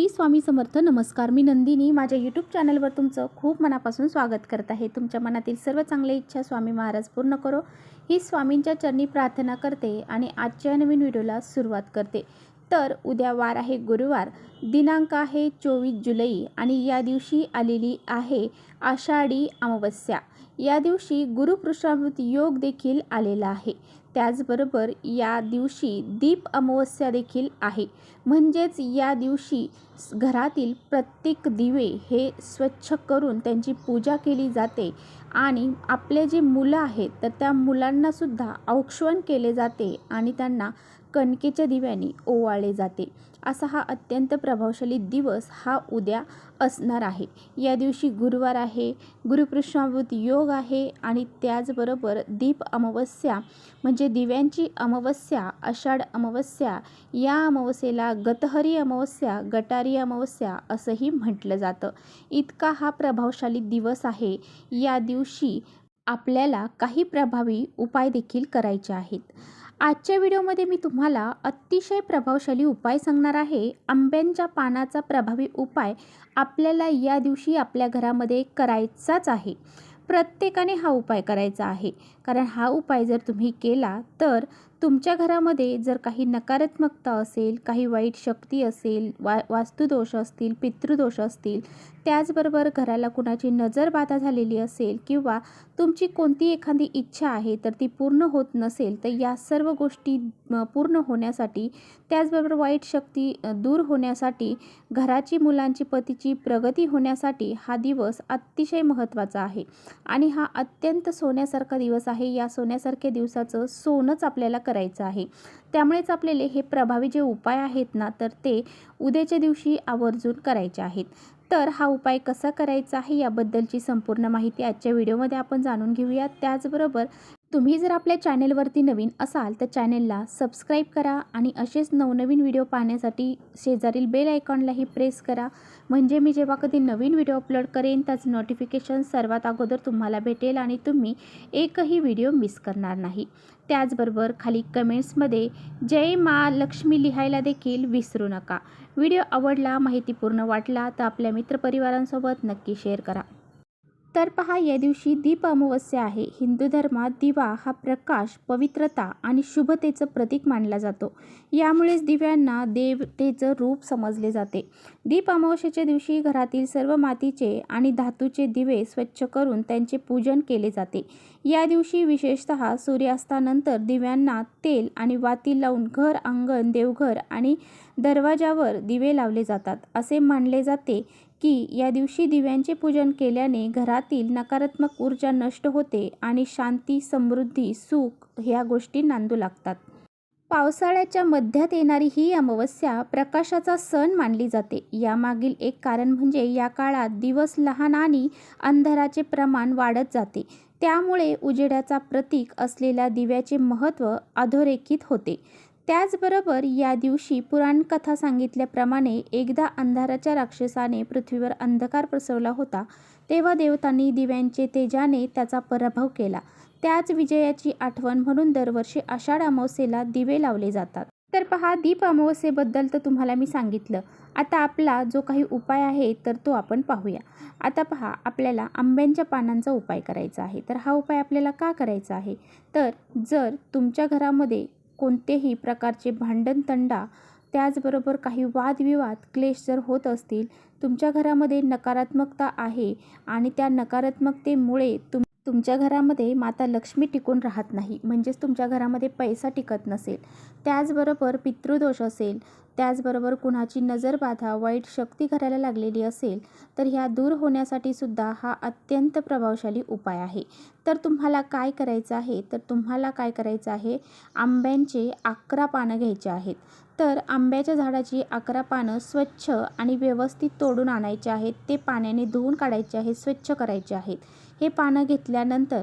श्री स्वामी समर्थ नमस्कार. मी नंदिनी. माझ्या यूट्यूब चॅनलवर तुमचं खूप मनापासून स्वागत करत आहे. तुमच्या मनातील सर्व चांगल्या इच्छा स्वामी महाराज पूर्ण करो. ही स्वामींच्या चरणी प्रार्थना करते आणि आजच्या नवीन व्हिडिओला सुरुवात करते. तर उद्या वार आहे गुरुवार. दिनांक आहे चोवीस जुलै आणि या दिवशी आलेली आहे आषाढी अमावस्या. या दिवशी गुरुपृष्ठामृत योग देखील आलेला आहे. त्याचबरोबर या दिवशी दीप अमावस्या देखील आहे. म्हणजेच या दिवशी घरातील प्रत्येक दिवे हे स्वच्छ करून त्यांची पूजा केली जाते आणि आपले जे मुलं आहेत तर त्या मुलांनासुद्धा औक्षवण केले जाते आणि त्यांना कणकेच्या दिव्याने ओवाळले जाते. असा हा अत्यंत प्रभावशाली दिवस हा उद्या असणार आहे. या दिवशी गुरुवार आहे गुरुपृष्ठामृत योग आहे आणि त्याचबरोबर दीप अमावस्या म्हणजे दिव्यांची अमावस्या आषाढ अमावस्या या अमावस्येला गतहरी अमावस्या गटारी अमावस्या असंही म्हटलं जातं. इतका हा प्रभावशाली दिवस आहे. या दिवशी आपल्याला काही प्रभावी उपाय देखील करायचे आहेत. आजच्या व्हिडिओमध्ये मी तुम्हाला अतिशय प्रभावशाली उपाय सांगणार आहे. आंब्यांच्या पानाचा प्रभावी उपाय आपल्याला या दिवशी आपल्या घरामध्ये करायचाच आहे. प्रत्येकाने हा उपाय करायचा आहे. कारण हा उपाय जर तुम्ही केला तर तुमच्या घरामध्ये जर काही नकारात्मकता असेल काही वाईट शक्ती असेल वा वास्तुदोष असतील पितृदोष असतील त्याचबरोबर घराला कुणाची नजरबाधा झालेली असेल किंवा तुमची कोणती एखादी इच्छा आहे तर ती पूर्ण होत नसेल तर या सर्व गोष्टी पूर्ण होण्यासाठी त्याचबरोबर वाईट शक्ती दूर होण्यासाठी घराची मुलांची पतीची प्रगती होण्यासाठी हा दिवस अतिशय महत्त्वाचा आहे. आणि हा अत्यंत सोन्यासारखा दिवस आहे. या सोन्यासारख्या दिवसाचं सोनंच आपल्याला करायचं आहे. त्यामुळेच आपल्याला हे प्रभावी जे उपाय आहेत ना तर ते उद्याच्या दिवशी आवर्जून करायचे आहेत. तर हा उपाय कसा करायचा आहे याबद्दलची संपूर्ण माहिती आजच्या व्हिडिओमध्ये आपण जाणून घेऊया. त्याचबरोबर तुम्ही जर आपल्या चॅनेलवरती नवीन असाल तर चॅनेलला सबस्क्राईब करा आणि असेच नवनवीन व्हिडिओ पाहण्यासाठी शेजारील बेल आयकॉनलाही प्रेस करा. म्हणजे मी जेव्हा कधी नवीन व्हिडिओ अपलोड करेन त्याचं नोटिफिकेशन सर्वात अगोदर तुम्हाला भेटेल आणि तुम्ही एकही व्हिडिओ मिस करणार नाही. त्याचबरोबर खाली कमेंट्समध्ये जय मा लक्ष्मी लिहायला देखील विसरू नका. व्हिडिओ आवडला माहितीपूर्ण वाटला तर आपल्या मित्रपरिवारांसोबत नक्की शेअर करा. तर पहा या दिवशी दीप अमावस्या आहे. हिंदू धर्मात दिवा हा प्रकाश पवित्रता आणि शुभतेचं प्रतीक मानला जातो. यामुळेच दिव्यांना देवतेचं रूप समजले जाते. दीप अमावस्येच्या दिवशी घरातील सर्व मातीचे आणि धातूचे दिवे स्वच्छ करून त्यांचे पूजन केले जाते. या दिवशी विशेषतः सूर्यास्तानंतर दिव्यांना तेल आणि वाती लावून घर अंगण देवघर आणि दरवाजावर दिवे लावले जातात. असे मानले जाते की या दिवशी दिव्यांचे पूजन केल्याने घरातील नकारात्मक ऊर्जा नष्ट होते आणि शांती समृद्धी सुख ह्या गोष्टी नांदू लागतात. पावसाळ्याच्या मध्यात येणारी ही अमावस्या प्रकाशाचा सण मानली जाते. यामागील एक कारण म्हणजे या काळात दिवस लहान आणि अंधाराचे प्रमाण वाढत जाते. त्यामुळे उजेडाचा प्रतीक असलेल्या दिव्याचे महत्त्व अधोरेखित होते. त्याचबरोबर या दिवशी पुराणकथा सांगितल्याप्रमाणे एकदा अंधाराच्या राक्षसाने पृथ्वीवर अंधकार पसरवला होता तेव्हा देवतांनी दिव्यांचे तेजाने त्याचा पराभव केला. त्याच विजयाची आठवण म्हणून दरवर्षी आषाढ अमावस्येला दिवे लावले जातात. तर पहा दीप अमावस्येबद्दल तर तुम्हाला मी सांगितलं. आता आपला जो काही उपाय आहे तर तो आपण पाहूया. आता पहा आपल्याला आंब्यांच्या पानांचा उपाय करायचा आहे. तर हा उपाय आपल्याला का करायचा आहे? तर जर तुमच्या घरामध्ये कोणतेही प्रकारचे भांडण तंडा त्याचबरोबर काही वादविवाद क्लेश जर होत असतील तुमच्या घरामध्ये नकारात्मकता आहे आणि त्या नकारात्मकतेमुळे तुम तुमच्या घरामध्ये माता लक्ष्मी टिकून राहत नाही म्हणजेच तुमच्या घरामध्ये पैसा टिकत नसेल. त्याचबरोबर पितृदोष असेल त्याचबरोबर कुणाची नजरबाधा वाईट शक्ती घरायला लागलेली असेल तर ह्या दूर होण्यासाठी सुद्धा हा अत्यंत प्रभावशाली उपाय आहे. तर तुम्हाला काय करायचं आहे? तर तुम्हाला काय करायचं आहे? आंब्यांचे अकरा पानं घ्यायचे आहेत. तर आंब्याच्या झाडाची अकरा पानं स्वच्छ आणि व्यवस्थित तोडून आणायचे आहेत. ते पाण्याने धुवून काढायचे आहेत स्वच्छ करायचे आहेत. हे पानं घेतल्यानंतर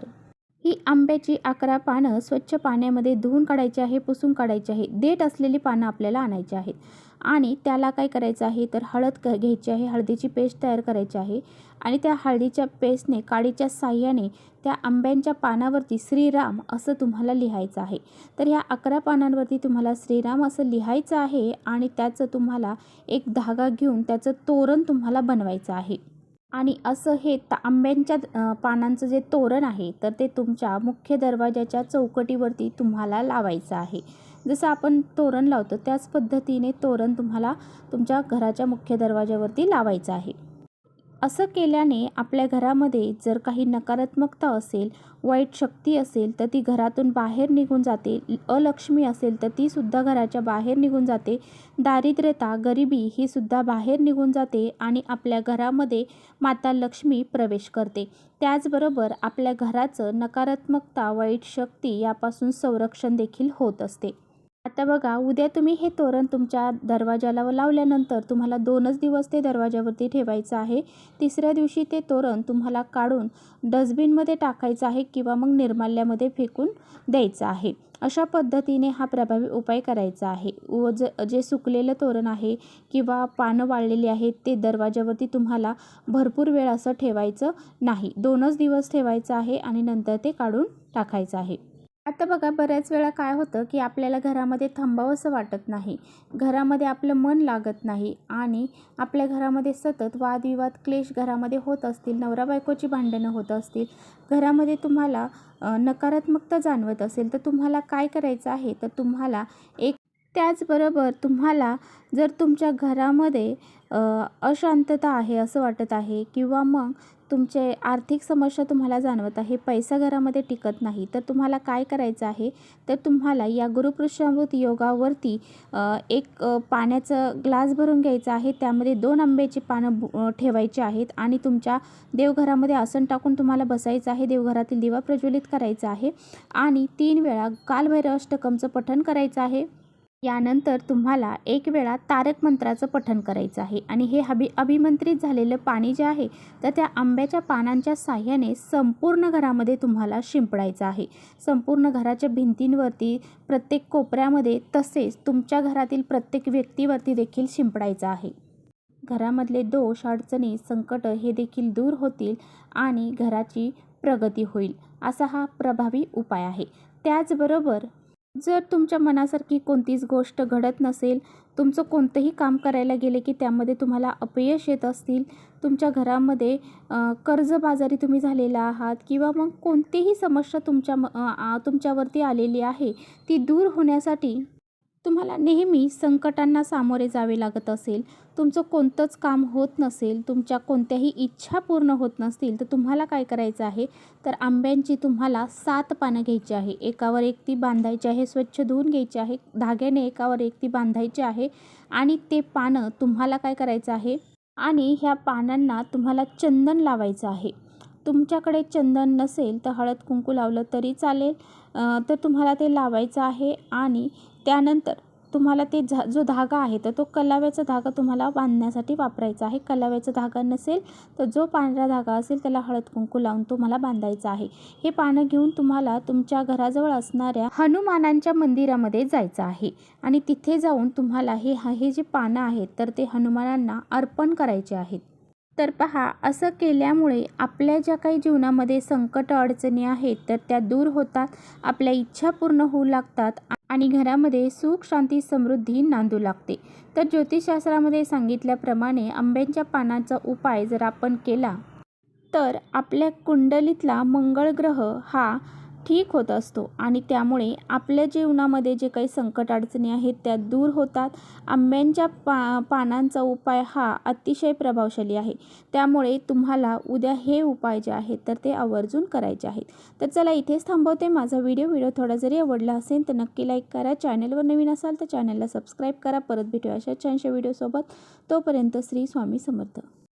ही आंब्याची अकरा पानं स्वच्छ पाण्यामध्ये धुवून काढायची आहे पुसून काढायची आहे. देठ असलेली पानं आपल्याला आणायची आहेत. आणि त्याला काय करायचं आहे तर हळद क घ्यायची आहे हळदीची पेस्ट तयार करायची आहे. आणि त्या हळदीच्या पेस्टने काडीच्या साह्याने त्या आंब्यांच्या पानावरती श्रीराम असं तुम्हाला लिहायचं आहे. तर ह्या अकरा पानांवरती तुम्हाला श्रीराम असं लिहायचं आहे आणि त्याचं तुम्हाला एक धागा घेऊन त्याचं तोरण तुम्हाला बनवायचं आहे. आणि असं हे आंब्यांच्या पानांचं जे तोरण आहे तर ते तुमच्या मुख्य दरवाजाच्या चौकटीवरती तुम्हाला लावायचं आहे. जसं आपण तोरण लावतो त्याच पद्धतीने तोरण तुम्हाला तुमच्या घराच्या मुख्य दरवाजावरती लावायचं आहे. असं केल्याने आपल्या घरामध्ये जर काही नकारात्मकता असेल वाईट शक्ती असेल तर ती घरातून बाहेर निघून जाते. अलक्ष्मी असेल तर ती सुद्धा घराच्या बाहेर निघून जाते. दारिद्र्यता गरिबी ही सुद्धा बाहेर निघून जाते आणि आपल्या घरामध्ये माता लक्ष्मी प्रवेश करते. त्याचबरोबर आपल्या घराचं नकारात्मकता वाईट शक्ती यापासून संरक्षण देखील होत असते. आता बघा उद्या तुम्ही हे तोरण तुमच्या दरवाजाला लावल्यानंतर तुम्हाला दोनच दिवस ते दरवाजावरती ठेवायचं आहे. तिसऱ्या दिवशी ते तोरण तुम्हाला काढून डस्टबिनमध्ये टाकायचं आहे किंवा मग निर्माल्यामध्ये फेकून द्यायचं आहे. अशा पद्धतीने हा प्रभावी उपाय करायचा आहे. व ज जे सुकलेलं तोरण आहे किंवा पानं वाळलेली आहेत ते दरवाजावरती तुम्हाला भरपूर वेळ असं ठेवायचं नाही. दोनच दिवस ठेवायचं आहे आणि नंतर ते काढून टाकायचं आहे. आता बघा बऱ्याच वेळा काय होतं की आपल्याला घरामध्ये थांबावंसं वाटत नाही. घरामध्ये आपलं मन लागत नाही आणि आपल्या घरामध्ये सतत वादविवाद क्लेश घरामध्ये होत असतील नवरा बायकोची भांडणं होत असतील घरामध्ये तुम्हाला नकारात्मकता जाणवत असेल तर तुम्हाला काय करायचं आहे? तर तुम्हाला एक त्याचबरोबर तुम्हाला जर तुमच्या घरामध्ये अशांतता आहे असं वाटत आहे किंवा मग तुमचे आर्थिक समस्या तुम्हाला जाणवत आहे पैसा घरामध्ये टिकत नाही तर तुम्हाला काय करायचं आहे? तर तुम्हाला या गुरुपुरुषामृत योगावरती एक पाण्याचं ग्लास भरून घ्यायचं आहे. त्यामध्ये दोन आंब्याची पानं ठेवायची आहेत आणि तुमच्या देवघरामध्ये आसन टाकून तुम्हाला बसायचं आहे. देवघरातील दिवा प्रज्वलित करायचा आहे आणि तीन वेळा कालभैरव अष्टकमचं पठण करायचं आहे. यानंतर तुम्हाला एक वेळा तारक मंत्राचं पठण करायचं आहे. आणि हे अभि अभिमंत्रित झालेलं पाणी जे आहे तर त्या आंब्याच्या पानांच्या साह्याने संपूर्ण घरामध्ये तुम्हाला शिंपडायचं आहे. संपूर्ण घराच्या भिंतींवरती प्रत्येक कोपऱ्यामध्ये तसेच तुमच्या घरातील प्रत्येक व्यक्तीवरती देखील शिंपडायचं आहे. घरामधले दोष अडचणी संकट हे देखील दूर होतील आणि घराची प्रगती होईल असा हा प्रभावी उपाय आहे. त्याचबरोबर जर तुमच्या मनासारखी कोणतीच गोष्ट घडत नसेल तुमचं कोणतंही काम करायला गेले की त्यामध्ये तुम्हाला अपयश येत असतील तुमच्या घरामध्ये कर्जबाजारी तुम्ही झालेला आहात किंवा मग कोणतीही समस्या तुमच्या म- तुमच्यावरती आलेली आहे ती दूर होण्यासाठी तुम्हाला नेहमी संकटांना सामोरे जावे लागत असेल तुमचं कोणतंच काम होत नसेल तुमच्या कोणत्याही इच्छा पूर्ण होत नसतील तर तुम्हाला काय करायचं आहे? तर आंब्यांची तुम्हाला सात पानं घ्यायची आहे. एकावर एक ती बांधायची आहे स्वच्छ धुवून घ्यायची आहे. धाग्याने एकावर एक ती बांधायची आहे आणि ते पानं तुम्हाला काय करायचं आहे? आणि ह्या पानांना तुम्हाला चंदन लावायचं आहे. तुमच्याकडे चंदन नसेल तर हळद कुंकू लावलं तरी चालेल. तर तुम्हाला ते लावायचं आहे आणि त्यानंतर तुम्हाला ते झा जो धागा आहे तर तो कलाव्याचा धागा तुम्हाला बांधण्यासाठी वापरायचा आहे. कलाव्याचा धागा नसेल तर जो पांढरा धागा असेल त्याला हळद कुंकू लावून तुम्हाला बांधायचा आहे. हे पानं घेऊन तुम्हाला तुमच्या घराजवळ असणाऱ्या हनुमानांच्या मंदिरामध्ये जायचं आहे आणि तिथे जाऊन तुम्हाला हे हे जे पानं आहेत तर ते हनुमानांना अर्पण करायचे आहेत. तर पहा असं केल्यामुळे आपल्या ज्या काही जीवनामध्ये संकट अडचणी आहेत तर त्या दूर होतात आपल्या इच्छा पूर्ण होऊ लागतात आणि घरामध्ये सुख शांती समृद्धी नांदू लागते. तर ज्योतिषशास्त्रामध्ये सांगितल्याप्रमाणे आंब्यांच्या पानाचा उपाय जर आपण केला तर आपल्या कुंडलीतला मंगळ ग्रह हा ठीक होत असतो. आणि त्यामुळे आपल्या जीवनामध्ये जे काही संकट अडचणी आहेत त्या दूर होतात. आंब्यांच्या पा पानांचा उपाय हा अतिशय प्रभावशाली आहे. त्यामुळे तुम्हाला उद्या हे उपाय जे आहेत तर ते आवर्जून करायचे आहेत. तर चला इथेच थांबवते. माझा व्हिडिओ व्हिडिओ थोडा जरी आवडला असेल तर नक्की लाईक करा. चॅनलवर नवीन असाल तर चॅनलला सबस्क्राईब करा. परत भेटूया अशा छानशा व्हिडिओसोबत तोपर्यंत श्री स्वामी समर्थ.